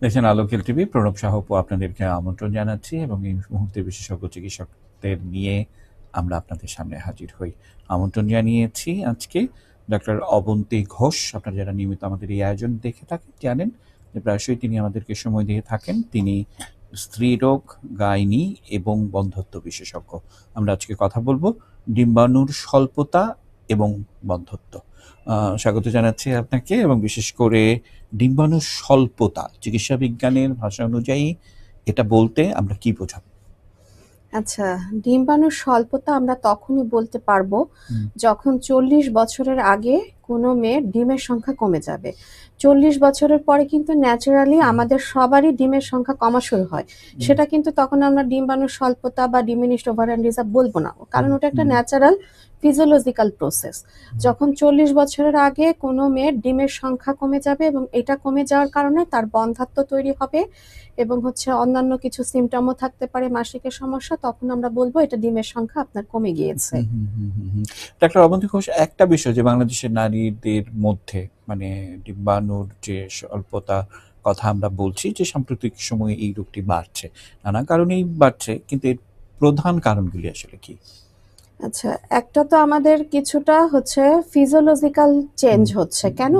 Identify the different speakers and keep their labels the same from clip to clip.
Speaker 1: দেখছেন আলোকেল টিভি প্রণব সাহপু আপনাদেরকে আমন্ত্রণ জানাচ্ছি এবং এই মুহূর্তে বিশেষজ্ঞ চিকিৎসকদের নিয়ে আমরা আপনাদের সামনে হাজির হই। আমন্ত্রণ জানিয়েছি আজকে ডক্টর অবন্তী ঘোষ। আপনারা যারা নিয়মিত আমাদের এই আয়োজন দেখে থাকেন জানেন যে প্রায়শই তিনি আমাদেরকে সময় দিয়ে থাকেন। তিনি স্ত্রীরোগ গাইনি এবং বন্ধত্ব বিশেষজ্ঞ। আমরা আজকে কথা বলব ডিম্বাণুর স্বল্পতা এবং বন্ধ্যত্ব আহ, স্বাগত জানাচ্ছি আপনাকে এবং বিশেষ করে ডিম্বাণু স্বল্পতা চিকিৎসা বিজ্ঞানের ভাষা অনুযায়ী এটা বলতে আমরা কি বোঝাব?
Speaker 2: আচ্ছা ডিম্বাণুর স্বল্পতা আমরা তখনই বলতে পারব যখন চল্লিশ বছরের আগে কোনো মেয়ের ডিমের সংখ্যা কমে যাবে। চল্লিশ বছরের পরে কিন্তু ন্যাচারালি আমাদের সবারই ডিমের সংখ্যা কমা শুরু হয় সেটা কিন্তু তখন আমরা ডিম্বাণুর স্বল্পতা বা ডিমিনিস্ট ওভার রিজার্ভ বলব না। কারণ ওটা একটা ন্যাচারাল ফিজিওলজিক্যাল প্রসেস যখন চল্লিশ বছরের আগে কোনো মেয়ের ডিমের সংখ্যা কমে যাবে এবং এটা কমে যাওয়ার কারণে তার বন্ধাত্ম তৈরি হবে এবং হচ্ছে অন্যান্য কিছু সিমটমও থাকতে পারে মাসিকের সমস্যা তখন আমরা বলব এটা ডিমের সংখ্যা আপনার কমে গিয়েছে।
Speaker 1: ডাক্তার অবন্তী ঘোষ একটা বিষয় যে বাংলাদেশের নারীদের মধ্যে মানে ডিম্বাণুর যে স্বল্পতা কথা আমরা বলছি যে সাম্প্রতিক সময়ে এই রোগটি বাড়ছে। নানা কারণেই বাড়ছে, কিন্তু এর প্রধান কারণগুলি আসলে কি?
Speaker 2: আচ্ছা একটা তো আমাদের কিছুটা হচ্ছে ফিজিওলজিক্যাল চেঞ্জ হচ্ছে কেন?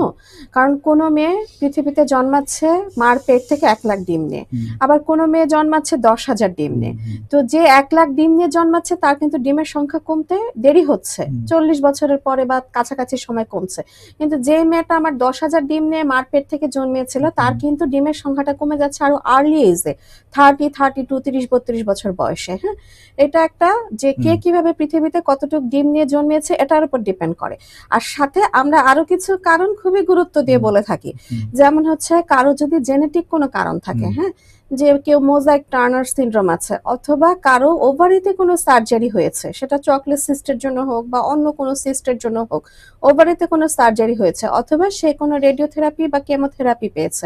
Speaker 2: কারণ কোনো মেয়ে পৃথিবীতে জন্মাচ্ছে মার পেট থেকে এক লাখ ডিম নিয়ে আবার কোনো মেয়ে জন্মাচ্ছে দশ হাজার ডিম নিয়ে। তো যে এক লাখ ডিম নিয়ে জন্মাচ্ছে তার কিন্তু ডিমের সংখ্যা কমতে দেরি হচ্ছে। চল্লিশ বছরের পরে বা কাছাকাছি সময় কমছে। কিন্তু যে মেয়েটা আমার দশ হাজার ডিম নিয়ে মার পেট থেকে জন্মেছিল তার কিন্তু ডিমের সংখ্যাটা কমে যাচ্ছে আরও আর্লি এজে থার্টি থার্টি টু তিরিশ বত্রিশ বছর বয়সে হ্যাঁ? এটা একটা যে কে
Speaker 1: কীভাবে
Speaker 2: কীভাবে পৃথিবীতে কতটুক ডিম নিয়ে জন্মেছে এটার উপর ডিপেন্ড করে। আর সাথে আমরা আরও কিছু কারণ খুবই গুরুত্ব দিয়ে বলে থাকি। যেমন হচ্ছে কারও যদি জেনেটিক কোনো কারণ থাকে হ্যাঁ? যে কেউ মোজাইক টার্নার সিনড্রোম আছে, অথবা কারও ওভারিতে কোনো সার্জারি হয়েছে, সেটা চকলেট সিস্টের জন্য হোক বা অন্য কোনো সিস্টের জন্য হোক, ওভারিতে কোনো সার্জারি হয়েছে, অথবা সে কোনো রেডিওথেরাপি বা কেমোথেরাপি পেয়েছে,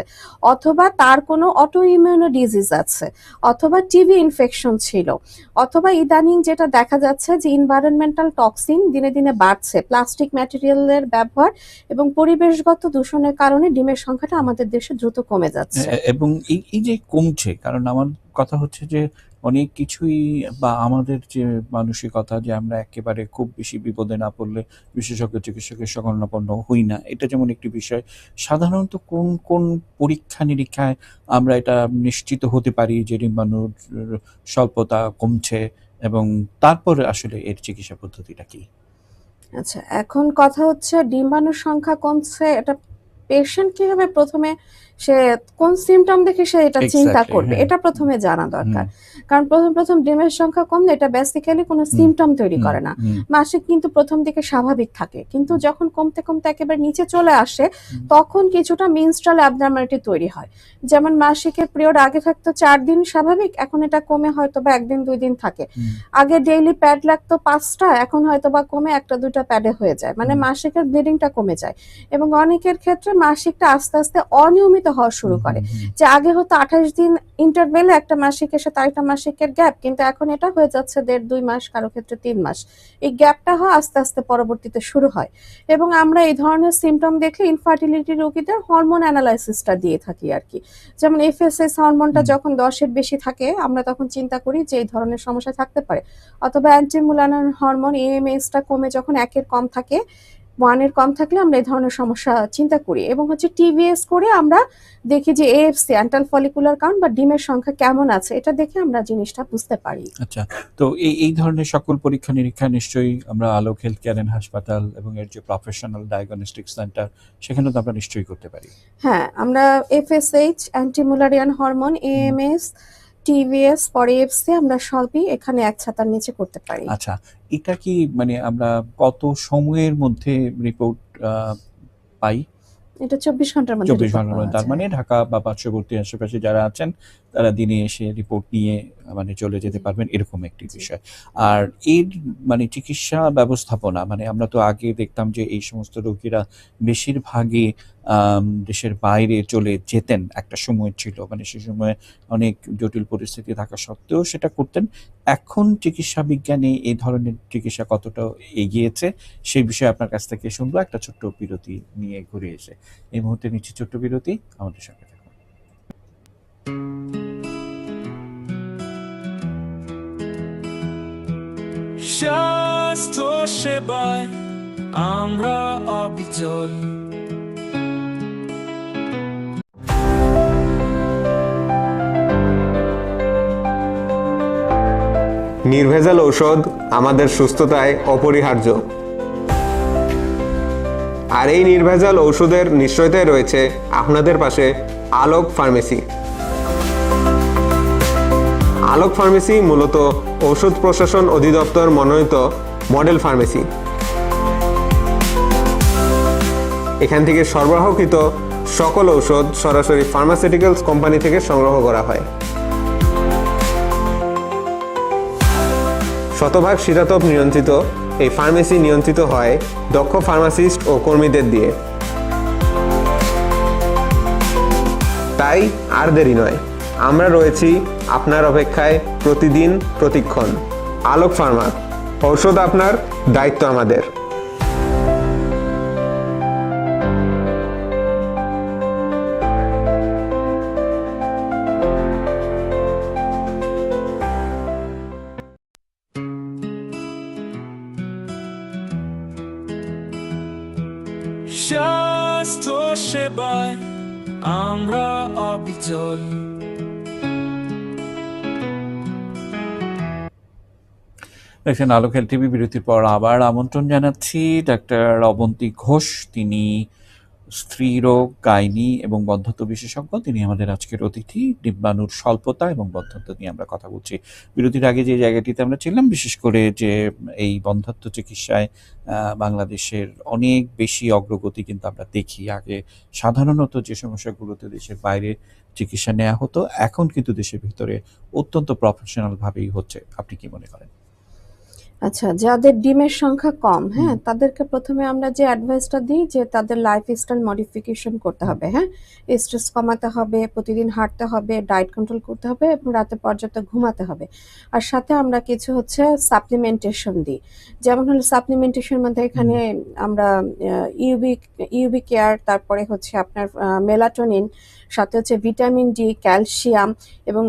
Speaker 2: অথবা তার কোনো অটো ইমিউনো ডিজিজ আছে, অথবা টিভি ইনফেকশন ছিল, অথবা ইদানিং যেটা দেখা যাচ্ছে যে ইনভায়রনমেন্টাল টক্সিন দিনে দিনে বাড়ছে প্লাস্টিক ম্যাটেরিয়ালের ব্যবহার এবং পরিবেশগত দূষণের কারণে ডিমের সংখ্যাটা আমাদের দেশে দ্রুত কমে যাচ্ছে।
Speaker 1: এবং এই যে কমছে কারণ আমার কথা হচ্ছে যে, অনেক কিছুই বা আমাদের যে মানসিকতা যে আমরা একেবারে খুব বেশি বিপদে না পড়লে বিশেষজ্ঞ, চিকিৎসকের শরণাপন্ন হই না, এটা যেমন একটি বিষয়। সাধারণত কোন কোন পরীক্ষা, নিরীক্ষায় আমরা এটা নিশ্চিত হতে পারি যে ডিম্বাণুর স্বল্পতা কমছে এবং তারপরে আসলে এর চিকিৎসা পদ্ধতিটা কি?
Speaker 2: আচ্ছা এখন কথা হচ্ছে ডিম্বাণুর সংখ্যা কমছে, এটা পেশেন্ট কীভাবে প্রথমে সে কোন সিমটম দেখে সে এটা চিন্তা করবে?
Speaker 1: হ্যাঁ।
Speaker 2: এটা প্রথমে জানা দরকার। কারণ প্রথম প্রথম ডিমের সংখ্যা কমলে এটা বেসিক্যালি কোনো সিমটম তৈরি করে না। মাসিক কিন্তু প্রথম দিকে স্বাভাবিক থাকে। কিন্তু যখন কমতে কমতে একেবারে নিচে চলে আসে তখন কিছুটা মিনস্ট্রাল অ্যাবনর্মালিটি তৈরি হয়। যেমন মাসিকের পিরিয়ড আগে থাকতো চার দিন স্বাভাবিক এখন এটা কমে হয়তো বা একদিন দুই দিন থাকে। আগে ডেইলি প্যাড লাগতো পাঁচটা এখন হয়তো বা কমে একটা দুইটা প্যাডে হয়ে যায়। মানে। মাসিকের ব্লিডিংটা কমে যায়। এবং অনেকের ক্ষেত্রে মাসিকটা আস্তে আস্তে অনিয়মিত হওয়া শুরু করে। যে আগে হতো আঠাশ দিন ইন্টারভেলে একটা মাসিক এসে তার একটা মাসিকের গ্যাপ কিন্তু এখন এটা হয়ে যাচ্ছে দেড় দুই মাস কারও ক্ষেত্রে তিন মাস। এই গ্যাপটা হয় আস্তে আস্তে পরবর্তীতে শুরু হয়। এবং আমরা এই ধরনের সিমটম দেখলে ইনফার্টিলিটি রোগীদের হরমোন অ্যানালাইসিসটা দিয়ে থাকি আর কি যেমন এফএসএস হরমোনটা যখন দশের বেশি থাকে আমরা তখন চিন্তা করি যে এই ধরনের সমস্যা থাকতে পারে। অথবা অ্যান্টিমুলানার হরমোন এএমএসটা কমে যখন একের কম থাকে ওয়ানের কম থাকলে আমরা এই ধরনের সমস্যা চিন্তা করি। এবং হচ্ছে টিভিএস করে আমরা দেখি যে এএফসি অ্যান্টাল ফলিকুলার কাউন্ট বা ডিমের সংখ্যা কেমন আছে এটা দেখে আমরা জিনিসটা বুঝতে পারি।
Speaker 1: আচ্ছা তো এই এই ধরনের সকল পরীক্ষা নিরীক্ষা নিশ্চয়ই আমরা আলোক হেলথ কেয়ার এন্ড হাসপাতাল এবং এর যে প্রফেশনাল ডায়াগনস্টিক সেন্টার সেখানে তো আমরা নিশ্চয়ই করতে পারি।
Speaker 2: হ্যাঁ আমরা FSH anti Mullerian hormone AMS TVS পরে এফসি আমরা সবই এখানে এক ছাতার নিচে করতে পারি।
Speaker 1: আচ্ছা এটা কি মানে আমরা কত সময়ের মধ্যে রিপোর্ট পাই?
Speaker 2: এটা চব্বিশ ঘণ্টার মধ্যে
Speaker 1: চব্বিশ
Speaker 2: ঘণ্টার
Speaker 1: মধ্যে। তার মানে ঢাকা বা পার্শ্ববর্তী আশেপাশে যারা আছেন তারা দিনে এসে রিপোর্ট নিয়ে মানে চলে যেতে পারবেন এরকম একটি বিষয়। আর এর মানে চিকিৎসা ব্যবস্থাপনা মানে আমরা তো আগে দেখতাম যে এই সমস্ত রোগীরা বেশিরভাগই দেশের বাইরে চলে যেতেন একটা সময় ছিল। মানে সে সময় অনেক জটিল পরিস্থিতি থাকা সত্ত্বেও সেটা করতেন। এখন চিকিৎসা বিজ্ঞানে এই ধরনের চিকিৎসা কতটা এগিয়েছে সেই বিষয়ে আপনার কাছ থেকে শুনব। একটা ছোট্ট বিরতি নিয়ে ঘুরে এসে। এই মুহূর্তে নিচ্ছি ছোট্ট বিরতি। আমাদের সঙ্গে থাকুন।
Speaker 3: স্বাস্থ্য সেবায় আমরা অবিচল।
Speaker 4: নির্ভেজাল ঔষধ আমাদের সুস্থতায় অপরিহার্য। আর এই নির্ভেজাল ঔষধের নিশ্চয়তায় রয়েছে আপনাদের পাশে আলোক ফার্মেসি। আলোক ফার্মেসি মূলত ঔষধ প্রশাসন অধিদপ্তর মনোনীত মডেল ফার্মেসি। এখান থেকে সরবরাহকৃত সকল ঔষধ সরাসরি ফার্মাসিউটিক্যালস কোম্পানি থেকে সংগ্রহ করা হয়। শতভাগ শীতাতপ নিয়ন্ত্রিত, এই ফার্মেসি নিয়ন্ত্রিত হয় দক্ষ ফার্মাসিস্ট ও কর্মীদের দিয়ে। তাই আর দেরি নয়। আমরা রয়েছি আপনার অপেক্ষায় প্রতিদিন প্রতিক্ষণ। আলোক ফার্মা, ঔষধ আপনার দায়িত্ব আমাদের।
Speaker 3: স্বাস্থ্য সেবায় আমরা অবিচল।
Speaker 1: দেখছেন আলোকেল টিভি বিরতির পর আবার আমন্ত্রণ জানাচ্ছি ডাক্তার অবন্তী ঘোষ। তিনি স্ত্রীরোগ গাইনি এবং বন্ধ্যত্ব বিশেষজ্ঞ। তিনি আমাদের আজকের অতিথি ডিম্বাণুর স্বল্পতা এবং বন্ধ্যত্ব নিয়ে আমরা কথা বলছি। বিরতির আগে যে জায়গাটিতে আমরা ছিলাম, বিশেষ করে যে এই বন্ধ্যত্ব চিকিৎসায় বাংলাদেশের অনেক বেশি অগ্রগতি কিন্তু আমরা দেখি। আগে সাধারণত যে সমস্যাগুলোতে দেশের বাইরে চিকিৎসা নেওয়া হতো, এখন কিন্তু দেশের ভিতরে অত্যন্ত প্রফেশনাল ভাবেই হচ্ছে। আপনি কি মনে করেন?
Speaker 2: আচ্ছা যাদের ডিমের সংখ্যা কম হ্যাঁ তাদেরকে প্রথমে আমরা যে অ্যাডভাইসটা দিই যে তাদের লাইফ স্টাইল মডিফিকেশন করতে হবে হ্যাঁ? স্ট্রেস কমাতে হবে প্রতিদিন হাঁটতে হবে ডায়েট কন্ট্রোল করতে হবে এবং রাতে পর্যাপ্ত ঘুমাতে হবে। আর সাথে আমরা কিছু হচ্ছে সাপ্লিমেন্টেশন দিই। যেমন হলো সাপ্লিমেন্টেশন মধ্যে এখানে আমরা ইউবি ইউবি কেয়ার তারপরে হচ্ছে আপনার মেলাটোনিন সাথে হচ্ছে ভিটামিন ডি, ক্যালসিয়াম এবং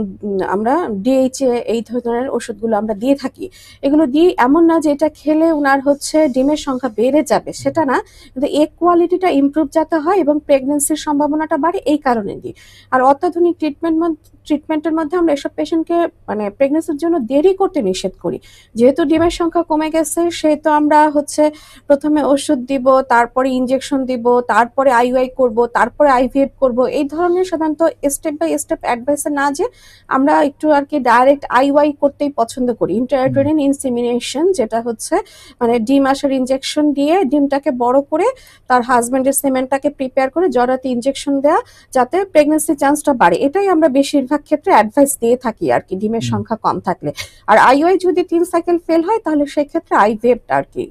Speaker 2: আমরা ডিএইচএ এই ধরনের ওষুধগুলো আমরা দিয়ে থাকি। এগুলো দিয়ে এমন না যে এটা খেলে ওনার হচ্ছে ডিমের সংখ্যা বেড়ে যাবে, সেটা না। কিন্তু এগ কোয়ালিটিটা ইম্প্রুভ যাতে হয় এবং প্রেগনেন্সির সম্ভাবনাটা বাড়ে এই কারণে দিই আর অত্যাধুনিক ট্রিটমেন্ট ট্রিটমেন্টের মধ্যে আমরা এসব পেশেন্টকে মানে প্রেগনেন্সির জন্য দেরি করতে নিষেধ করি। যেহেতু ডিমের সংখ্যা কমে গেছে সেহেতু আমরা হচ্ছে প্রথমে ওষুধ দিব তারপরে ইনজেকশন দিব তারপরে আইওআই করব তারপরে আইভিএফ করব এই ধরনের সাধারণত স্টেপ বাই স্টেপ অ্যাডভাইসে না যে আমরা একটু আর কি ডাইরেক্ট আইওয়াই করতেই পছন্দ করি। ইন্টারটোরিন ইনসিমিনেশন যেটা হচ্ছে মানে ডিম আসার ইনজেকশন দিয়ে ডিমটাকে বড় করে তার হাজবেন্ডের সিমেন্টটাকে প্রিপেয়ার করে জরাতে ইনজেকশন দেওয়া যাতে প্রেগনেন্সি চান্সটা বাড়ে। এটাই আমরা বেশিরভাগ ক্ষেত্রে অ্যাডভাইস দিয়ে থাকি আর কি ডিমের সংখ্যা কম থাকলে আর আইওআই যদি তিন সাইকেল ফেল হয় তাহলে সেক্ষেত্রে আইভিএফ আর কি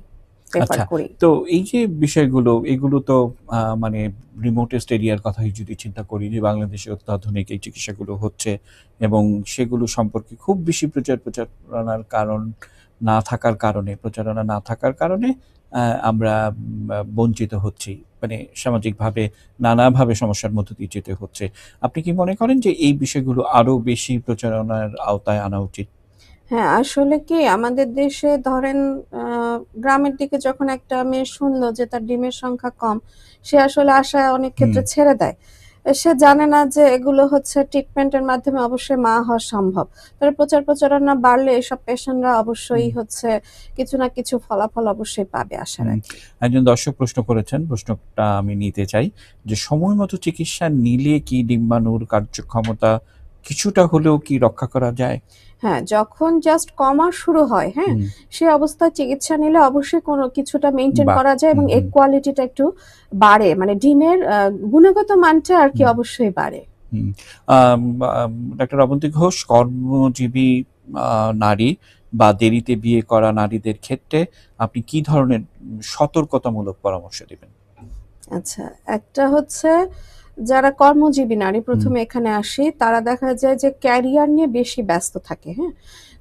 Speaker 1: আচ্ছা। তো এই যে বিষয়গুলো এগুলো তো মানে রিমোটেস্ট এরিয়ার কথাই যদি চিন্তা করি যে বাংলাদেশে অত্যাধুনিক এই চিকিৎসাগুলো হচ্ছে এবং সেগুলো সম্পর্কে খুব বেশি প্রচার প্রচারণার কারণ না থাকার কারণে প্রচারণা না থাকার কারণে আমরা বঞ্চিত হচ্ছি। মানে সামাজিকভাবে নানাভাবে সমস্যার মধ্য দিয়ে যেতে হচ্ছে। আপনি কি মনে করেন যে এই বিষয়গুলো আরও বেশি প্রচারণার আওতায় আনা উচিত?
Speaker 2: হ্যাঁ আসলে কি আমাদের দেশে ধরেন আহ, গ্রামের দিকে যখন একটা মেয়ে শুনলো যে তার ডিমের সংখ্যা কম সে আসলে আশা অনেক ক্ষেত্রে ছেড়ে দেয়। সে জানে না যে এগুলো হচ্ছে ট্রিটমেন্টের মাধ্যমে অবশ্যই মা হওয়া সম্ভব। তবে প্রচার প্রচারণা বাড়লে এসব পেশেন্টরা অবশ্যই হচ্ছে কিছু না কিছু ফলাফল অবশ্যই পাবে আশা। রাখি।
Speaker 1: একজন দর্শক প্রশ্ন করেছেন প্রশ্নটা আমি নিতে চাই যে সময় মতো চিকিৎসা নিলে কি ডিম্বাণুর কার্যক্ষমতা কিছুটা হলেও কি রক্ষা করা যায়?
Speaker 2: হ্যাঁ যখন জাস্ট কমা শুরু হয় হ্যাঁ সে অবস্থায় চিকিৎসা নিলে অবশ্যই কোনো কিছুটা মেনটেন করা যায় এবং এগ কোয়ালিটিটা একটু বাড়ে। মানে ডিমের গুণগত মানটা আর কি অবশ্যই বাড়ে।
Speaker 1: ডাক্তার অবন্তী ঘোষ কর্মজীবী নারী বা দেরিতে বিয়ে করা নারীদের ক্ষেত্রে আপনি কি ধরনের সতর্কতামূলক পরামর্শ দিবেন?
Speaker 2: আচ্ছা একটা হচ্ছে যারা কর্মজীবী নারী প্রথমে এখানে আসি তারা দেখা যায় যে ক্যারিয়ার নিয়ে বেশি ব্যস্ত থাকে হ্যাঁ?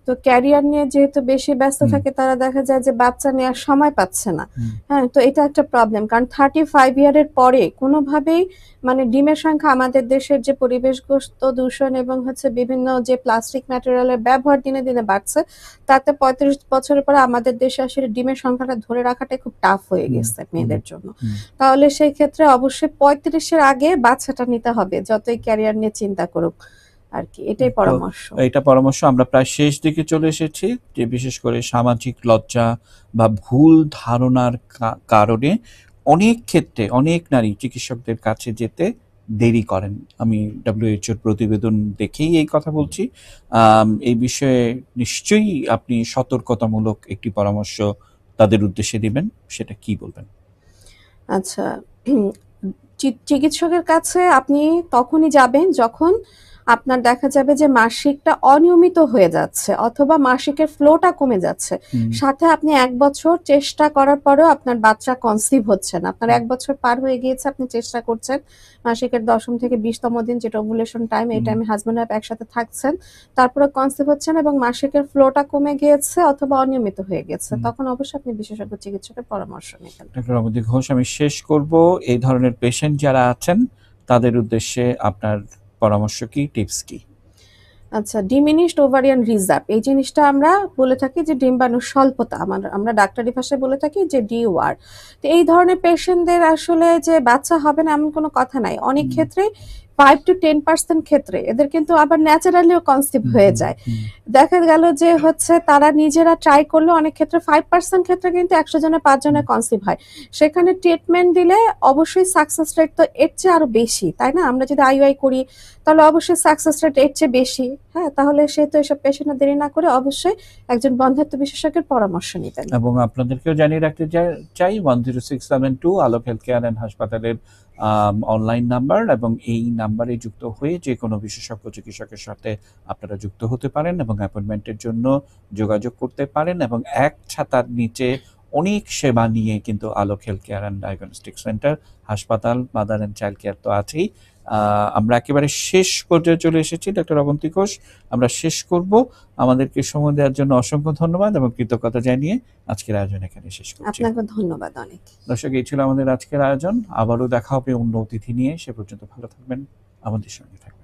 Speaker 2: তো ক্যারিয়ার নিয়ে যেহেতু বেশি ব্যস্ত থাকে তারা দেখা যায় যে বাচ্চা নেওয়ার সময় পাচ্ছে না। হ্যাঁ তো এটা একটা প্রবলেম কারণ থার্টি ফাইভ ইয়ারের পরে কোনোভাবেই মানে ডিমের সংখ্যা আমাদের দেশের যে পরিবেশগ্রস্ত দূষণ এবং হচ্ছে বিভিন্ন যে প্লাস্টিক ম্যাটেরিয়ালের ব্যবহার দিনে দিনে বাড়ছে তাতে পঁয়ত্রিশ বছরের পরে আমাদের দেশে আসলে ডিমের সংখ্যাটা ধরে রাখাটা খুব টাফ হয়ে গেছে মেয়েদের জন্য। তাহলে সেই ক্ষেত্রে অবশ্যই পঁয়ত্রিশের আগে বাচ্চাটা নিতে হবে যতই ক্যারিয়ার নিয়ে চিন্তা করুক। আর কি এটাই পরামর্শ।
Speaker 1: এটা পরামর্শ আমরা প্রায় শেষ দিকে চলে এসেছি যে বিশেষ করে সামাজিক লজ্জা বা ভুল ধারণার কারণে অনেক ক্ষেত্রে অনেক নারী চিকিৎসকদের কাছে যেতে দেরি করেন। আমি ডাব্লিউএইচওর প্রতিবেদন দেখেই এই কথা বলছি। এই বিষয়ে নিশ্চয়ই আপনি সতর্কতামূলক একটি পরামর্শ তাদের উদ্দেশ্যে দিবেন সেটা কি বলবেন?
Speaker 2: আচ্ছা চিকিৎসকের কাছে আপনি তখনই যাবেন যখন আপনার দেখা যাবে যে মাসিকটা অনিয়মিত হয়ে যাচ্ছে অথবা মাসিকের ফ্লোটা কমে যাচ্ছে। সাথে আপনি এক বছর চেষ্টা করার পরেও আপনার বাচ্চা কনসিভ হচ্ছে না। আপনার এক বছর পার হয়ে গিয়েছে আপনি চেষ্টা করছেন মাসিকের দশম থেকে বিশতম দিন যেটা ওভুলেশন টাইম এই। টাইমে হাজব্যান্ড ওয়াইফ একসাথে থাকছেন তারপরে কনসিভ হচ্ছেন এবং মাসিকের ফ্লোটা কমে গিয়েছে অথবা অনিয়মিত হয়ে গেছে তখন অবশ্যই আপনি বিশেষজ্ঞ চিকিৎসকের পরামর্শ নেবেন
Speaker 1: ডক্টর অবধি ঘোষ আমি শেষ করব। এই ধরনের পেশেন্ট যারা আছেন তাদের উদ্দেশ্যে আপনার পরামর্শ কি টিপস কি?
Speaker 2: আচ্ছা ডিমিনিশড ওভারিয়ান রিজার্ভ এই জিনিসটা আমরা বলে থাকি যে ডিম্বাণু স্বল্পতা আমার আমরা ডাক্তারি ভাষায় বলে থাকি যে ডি ডিওয়ার তো এই ধরনের পেশেন্টদের আসলে যে বাচ্চা হবে না এমন কোনো কথা নাই। অনেক। ক্ষেত্রে ফাইভ টু টেন পার্সেন্ট ক্ষেত্রে এদের কিন্তু আবার ন্যাচারালিও কনসিভ হয়ে যায়। দেখা গেল যে হচ্ছে তারা নিজেরা ট্রাই করলে অনেক ক্ষেত্রে ফাইভ পার্সেন্ট ক্ষেত্রে কিন্তু একশো জনের পাঁচ জনে কনসিভ হয়। সেখানে ট্রিটমেন্ট দিলে অবশ্যই সাকসেস রেট তো এর চেয়ে আরও বেশি তাই না? আমরা যদি আইওআই করি তাহলে অবশ্যই সাকসেস রেট এর চেয়ে বেশি। হ্যাঁ তাহলে সে তো এসব পেশেন্ট দেরি না করে অবশ্যই একজন বন্ধাত্ম বিশেষজ্ঞের পরামর্শ নিতেন।
Speaker 1: এবং আপনাদেরকেও জানিয়ে রাখতে চাই one zero six seven two Alok health care and হাসপাতালের অনলাইন নাম্বার এবং এই নাম্বারে যুক্ত হয়ে যে কোনো বিশেষজ্ঞ চিকিৎসকের সাথে আপনারা যুক্ত হতে পারেন এবং অ্যাপয়েন্টমেন্টের জন্য যোগাযোগ করতে পারেন এবং এক ছাতার নিচে অনেক সেবা নিয়ে কিন্তু Alok health care and diagnostic centre হাসপাতাল মাদার অ্যান্ড চাইল্ড কেয়ার তো আছেই। আমরা একেবারে শেষ পর্যায়ে চলে এসেছি ডক্টর অবন্তী ঘোষ। আমরা শেষ করব। আমাদেরকে সময় দেওয়ার জন্য অসংখ্য ধন্যবাদ এবং কৃতজ্ঞতা জানিয়ে আজকের আয়োজন এখানে শেষ করছি।
Speaker 2: আপনাকে ধন্যবাদ অনেক।
Speaker 1: দর্শক এই ছিল আমাদের আজকের আয়োজন। আবারও দেখা হবে অন্য অতিথি নিয়ে। সে পর্যন্ত ভালো থাকবেন। আমাদের সঙ্গে থাকবেন।